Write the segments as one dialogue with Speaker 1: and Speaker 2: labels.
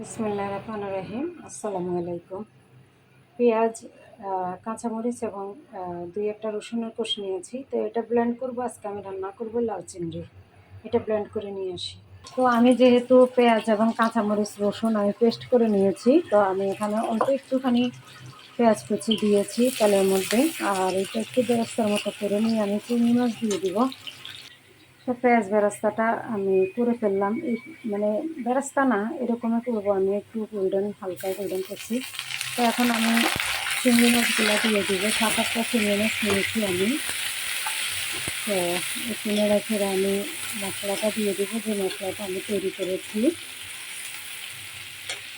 Speaker 1: বিসমুল্লাহ রহমান রহিম আসসালামু আলাইকুম। পেঁয়াজ কাঁচামরিচ এবং দুই একটা রসুনের কোষ নিয়েছি। তো এটা ব্লেন্ড করব। আজকে আমি রান্না করব লাল চিংড়ি। এটা ব্লেন্ড করে নিয়ে আসি। তো আমি যেহেতু পেঁয়াজ এবং কাঁচামরিচ, রসুন আমি পেস্ট করে নিয়েছি, তো আমি এখানে অল্প একটুখানি পেঁয়াজ কুচি দিয়েছি তেলের মধ্যে। আর এটা একটু বেরস্তার মতো করে নিয়ে আমি চিংড়ি মাছ দিয়ে দিব। তো পেঁয়াজ বেরাস্তাটা আমি করে ফেললাম। এই মানে বেরাস্তা না, এরকমই করব। আমি একটু গোল্ডেন হালকা গোল্ডেন করছি। তো এখন আমি চিংড়ি মাছগুলো দিয়ে দিব। সাত আটটা চিংড়ি মাছ নিয়েছি আমি। তো কিনে রেখে আমি মশলাটা দিয়ে দিব। যে মশলাটা আমি তৈরি করেছি,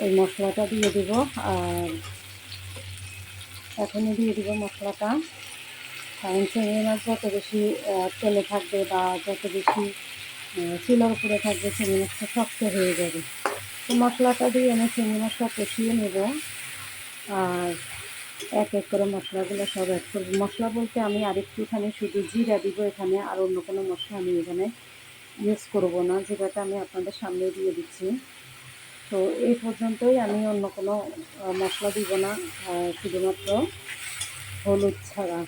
Speaker 1: ওই মশলাটা দিয়ে দিব। আর এখনই দিয়ে দিব মশলাটা। কারণ চিংড়ি মাছ যত বেশি তেলে থাকবে বা যত বেশি চুলার উপরে থাকবে চিংড়ি মাছটা শক্ত হয়ে যাবে। তো মশলাটা দিয়ে আমি চিংড়ি মাছটা কষিয়ে নেব। আর এক এক করে মশলাগুলো সব অ্যাড করব। মশলা বলতে আমি আরেকটুখানি শুধু জিরা দিব, এখানে আর অন্য কোনো মশলা আমি এখানে ইউজ করব না। জিরাটা আমি আপনাদের সামনে দিয়ে দিচ্ছি। তো এই পর্যন্তই আমি অন্য কোনো মশলা দিব না। শুধুমাত্র হলুদ ছাড়া।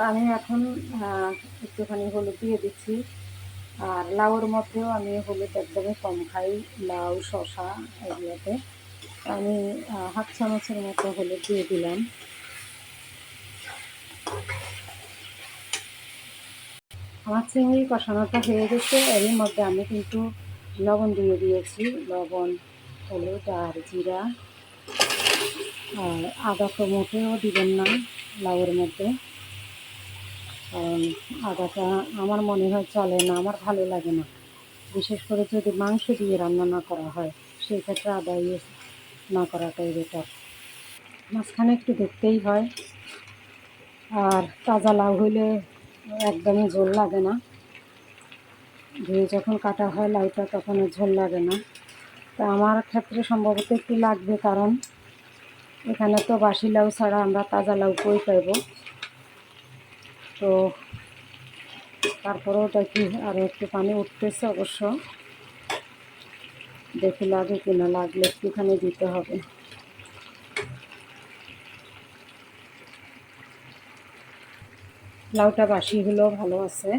Speaker 1: তো আমি এখন একটুখানি হলুদ দিয়ে দিচ্ছি। আর লাউর মধ্যেও আমি হলুদ একদমই কম খাই, লাউ শশা এগুলোতে। আমি হাফ চামচের মতো হলুদ দিয়ে দিলাম। আমার চিংড়ি কষানোটা হয়ে গেছে। এরই মধ্যে আমি কিন্তু লবণ দিয়ে দিয়েছি। লবণ, হলুদ আর জিরা। আর আদা তো মোটেও দিবেন না লাউয়ের মধ্যে। কারণ আদাটা আমার মনে হয় চলে না, আমার ভালো লাগে না। বিশেষ করে যদি মাংস দিয়ে রান্না না করা হয়, সেই ক্ষেত্রে আদা ইউজ না করাটাই বেটার মাঝখানে একটু দেখতেই হয়। আর তাজা লাউ হইলে একদমই ঝোল লাগে না। ধুয়ে যখন কাটা হয় লাউটা তখন ঝোল লাগে না। তা আমার ক্ষেত্রে সম্ভবত একটু লাগবে কারণ এখানে তো বাসি লাউ ছাড়া আমরা তাজা লাউ কই পাইব? তো তারপরেও দেখি আরও একটু পানি উঠতেছে অবশ্য। দেখি লাগে কিনা, লাগলে একটুখানি দিতে হবে। লাউটা বাসি হলেও ভালো আছে,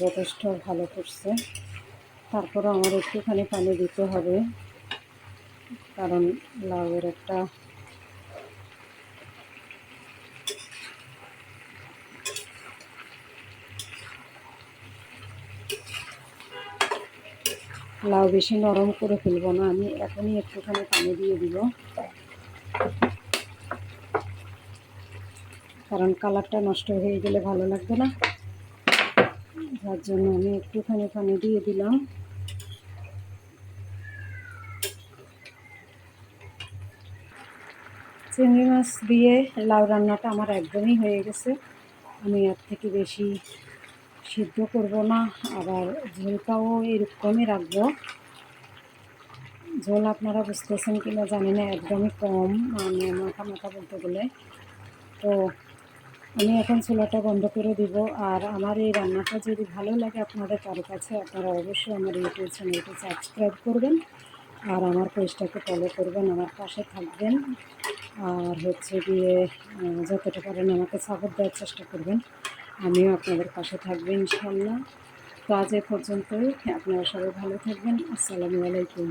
Speaker 1: যথেষ্ট ভালো করছে। তারপরে আমার একটুখানি পানি দিতে হবে, কারণ লাউয়ের একটা লাউ বেশি নরম করে ফেলব না, আমি এখনই একটুখানি পানি দিয়ে দিব। কারণ কালারটা নষ্ট হয়ে গেলে ভালো লাগবে না। যার জন্য আমি একটুখানি পানি দিয়ে দিলাম। চিংড়ি মাছ দিয়ে লাউ রান্নাটা আমার একদমই হয়ে গেছে। আমি এর থেকে বেশি সিদ্ধ করব না, আবার ঝোলটাও এরকমই রাখব। ঝোল আপনারা বুঝতেছেন কিনা জানি না, একদমই কম মানে মাথা মাথা বলতে গেলে। তো আমি এখন চুলাটা বন্ধ করে দিব, আর আমার এই রান্নাটা যদি ভালো লাগে আপনাদের কারও কাছে, আপনারা অবশ্যই আমার ইউটিউব চ্যানেলটি সাবস্ক্রাইব করবেন, আর আমার পেজটাকে ফলো করবেন, আমার পাশে থাকবেন। আর হচ্ছে গিয়ে যতটা পারেন আমাকে সাপোর্ট দেওয়ার চেষ্টা করবেন। আমিও আপনাদের পাশে থাকব ইনশাল্লাহ তো আজ এ পর্যন্তই। আপনারা সবাই ভালো থাকবেন। আসসালামু আলাইকুম।